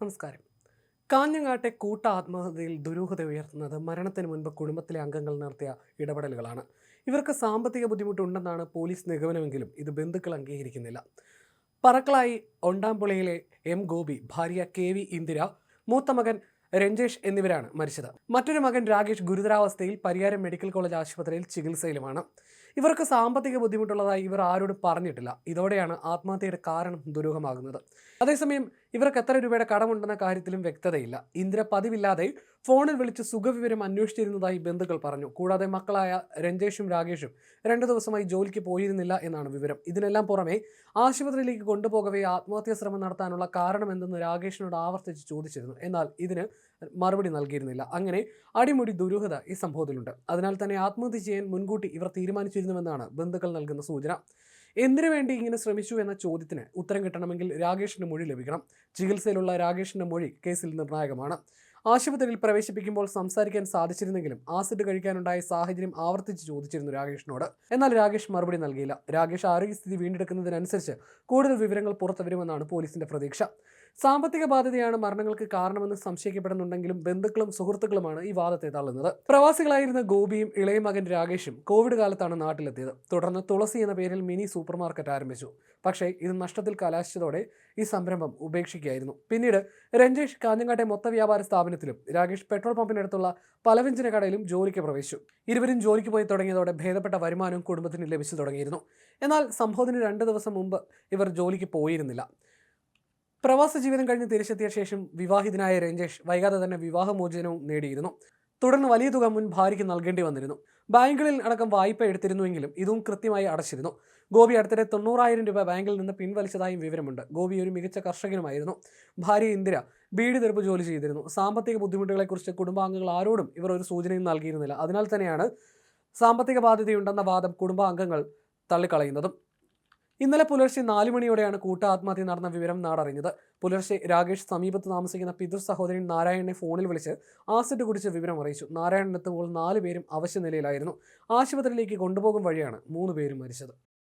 നമസ്കാരം. കാഞ്ഞങ്ങാട്ടെ കൂട്ട ആത്മഹത്യയിൽ ദുരൂഹത ഉയർത്തുന്നത് മരണത്തിന് മുൻപ് കുടുംബത്തിലെ അംഗങ്ങൾ നടത്തിയ ഇടപെടലുകളാണ്. ഇവർക്ക് സാമ്പത്തിക ബുദ്ധിമുട്ടുണ്ടെന്നാണ് പോലീസ് നിഗമനമെങ്കിലും ഇത് ബന്ധുക്കൾ അംഗീകരിക്കുന്നില്ല. പറക്കളായി ഒണ്ടാമ്പുളയിലെ എം ഗോപി ഭാര്യ കെ വി ഇന്ദിര മൂത്ത മകൻ രഞ്ജേഷ് എന്നിവരാണ് മരിച്ചത്. മറ്റൊരു മകൻ രാകേഷ് ഗുരുതരാവസ്ഥയിൽ പരിയാരം മെഡിക്കൽ കോളേജ് ആശുപത്രിയിൽ ചികിത്സയിലുമാണ്. ഇവർക്ക് സാമ്പത്തിക ബുദ്ധിമുട്ടുള്ളതായി ഇവർ ആരോടും പറഞ്ഞിട്ടില്ല. ഇതോടെയാണ് ആത്മഹത്യയുടെ കാരണം ദുരൂഹമാകുന്നത്. അതേസമയം ഇവർക്ക് എത്ര രൂപയുടെ കടമുണ്ടെന്ന കാര്യത്തിലും വ്യക്തതയില്ല. ഇന്ദിര പതിവില്ലാതെ ഫോണിൽ വിളിച്ച് സുഖവിവരം അന്വേഷിച്ചിരുന്നതായി ബന്ധുക്കൾ പറഞ്ഞു. കൂടാതെ മക്കളായ രഞ്ജേഷും രാകേഷും രണ്ടു ദിവസമായി ജോലിക്ക് പോയിരുന്നില്ല എന്നാണ് വിവരം. ഇതിനെല്ലാം പുറമെ ആശുപത്രിയിലേക്ക് കൊണ്ടുപോകവേ ആത്മഹത്യാ ശ്രമം നടത്താനുള്ള കാരണമെന്തെന്ന് രാകേഷിനോട് ആവർത്തിച്ച് ചോദിച്ചിരുന്നു. എന്നാൽ ഇതിന് മറുപടി നൽകിയിരുന്നില്ല. അങ്ങനെ അടിമുടി ദുരൂഹത ഈ സംഭവത്തിലുണ്ട്. അതിനാൽ തന്നെ ആത്മഹത്യ ചെയ്യാൻ മുൻകൂട്ടി ഇവർ തീരുമാനിച്ചിരുന്നുവെന്നാണ് ബന്ധുക്കൾ നൽകുന്ന സൂചന. എന്തിനു വേണ്ടി ഇങ്ങനെ ശ്രമിച്ചു എന്ന ചോദ്യത്തിന് ഉത്തരം കിട്ടണമെങ്കിൽ രാകേഷിന്റെ മൊഴി ലഭിക്കണം. ചികിത്സയിലുള്ള രാകേഷിന്റെ മൊഴി കേസിൽ നിർണായകമാണ്. ആശുപത്രിയിൽ പ്രവേശിപ്പിക്കുമ്പോൾ സംസാരിക്കാൻ സാധിച്ചിരുന്നെങ്കിലും ആസിഡ് കഴിക്കാനുണ്ടായ സാഹചര്യം ആവർത്തിച്ച് ചോദിച്ചിരുന്നു രാകേഷിനോട്. എന്നാൽ രാകേഷ് മറുപടി നൽകിയില്ല. രാകേഷ് ആരോഗ്യസ്ഥിതി വീണ്ടെടുക്കുന്നതിനനുസരിച്ച് കൂടുതൽ വിവരങ്ങൾ പുറത്തുവരുമെന്നാണ് പോലീസിന്റെ പ്രതീക്ഷ. സാമ്പത്തിക ബാധ്യതയാണ് മരണങ്ങൾക്ക് കാരണമെന്ന് സംശയിക്കപ്പെടുന്നുണ്ടെങ്കിലും ബന്ധുക്കളും സുഹൃത്തുക്കളുമാണ് ഈ വാദത്തെ തള്ളുന്നത്. പ്രവാസികളായിരുന്ന ഗോപിയും ഇളയ മകൻ രാകേഷും കോവിഡ് കാലത്താണ് നാട്ടിലെത്തിയത്. തുടർന്ന് തുളസി എന്ന പേരിൽ മിനി സൂപ്പർ മാർക്കറ്റ് ആരംഭിച്ചു. പക്ഷേ ഇത് നഷ്ടത്തിൽ കലാശിച്ചതോടെ ഈ സംരംഭം ഉപേക്ഷിക്കുകയായിരുന്നു. പിന്നീട് രഞ്ജേഷ് കാഞ്ഞങ്ങാട്ടെ മൊത്ത വ്യാപാര സ്ഥാപനത്തിലും രാകേഷ് പെട്രോൾ പമ്പിനടുത്തുള്ള പലവ്യഞ്ജന കടയിലും ജോലിക്ക് പ്രവേശിച്ചു. ഇരുവരും ജോലിക്ക് പോയി തുടങ്ങിയതോടെ ഭേദപ്പെട്ട വരുമാനവും കുടുംബത്തിന് ലഭിച്ചു തുടങ്ങിയിരുന്നു. എന്നാൽ സംഭവത്തിന് രണ്ട് ദിവസം മുമ്പ് ഇവർ ജോലിക്ക് പോയിരുന്നില്ല. പ്രവാസ ജീവിതം കഴിഞ്ഞ് തിരിച്ചെത്തിയ ശേഷം വിവാഹിതനായ രഞ്ജേഷ് വൈകാതെ തന്നെ വിവാഹമോചനവും നേടിയിരുന്നു. തുടർന്ന് വലിയ തുക മുൻ ഭാര്യയ്ക്ക് നൽകേണ്ടി വന്നിരുന്നു. ബാങ്കുകളിൽ അടക്കം വായ്പ എടുത്തിരുന്നുവെങ്കിലും ഇതും കൃത്യമായി അടച്ചിരുന്നു. ഗോപി അടുത്തിടെ തൊണ്ണൂറായിരം രൂപ ബാങ്കിൽ നിന്ന് പിൻവലിച്ചതായും വിവരമുണ്ട്. ഗോപി ഒരു മികച്ച കർഷകനുമായിരുന്നു. ഭാര്യ ഇന്ദിര ബീഡി തെറുപ്പ് ജോലി ചെയ്തിരുന്നു. സാമ്പത്തിക ബുദ്ധിമുട്ടുകളെക്കുറിച്ച് കുടുംബാംഗങ്ങൾ ആരോടും ഇവർ ഒരു സൂചനയും നൽകിയിരുന്നില്ല. അതിനാൽ തന്നെയാണ് സാമ്പത്തിക ബാധ്യതയുണ്ടെന്ന വാദം കുടുംബാംഗങ്ങൾ തള്ളിക്കളയുന്നതും. ഇന്നലെ പുലർച്ചെ നാല് മണിയോടെയാണ് കൂട്ട ആത്മഹത്യ നടന്ന വിവരം നാടറിഞ്ഞത്. പുലർച്ചെ രാകേഷ് സമീപത്ത് താമസിക്കുന്ന പിതൃ സഹോദരൻ നാരായണനെ ഫോണിൽ വിളിച്ച് ആസിഡ് കുടിച്ച് വിവരം അറിയിച്ചു. നാരായണൻ എത്തുമ്പോൾ നാല് പേരും അവശ്യ നിലയിലായിരുന്നു. ആശുപത്രിയിലേക്ക് കൊണ്ടുപോകും വഴിയാണ് മൂന്ന് പേരും മരിച്ചത്.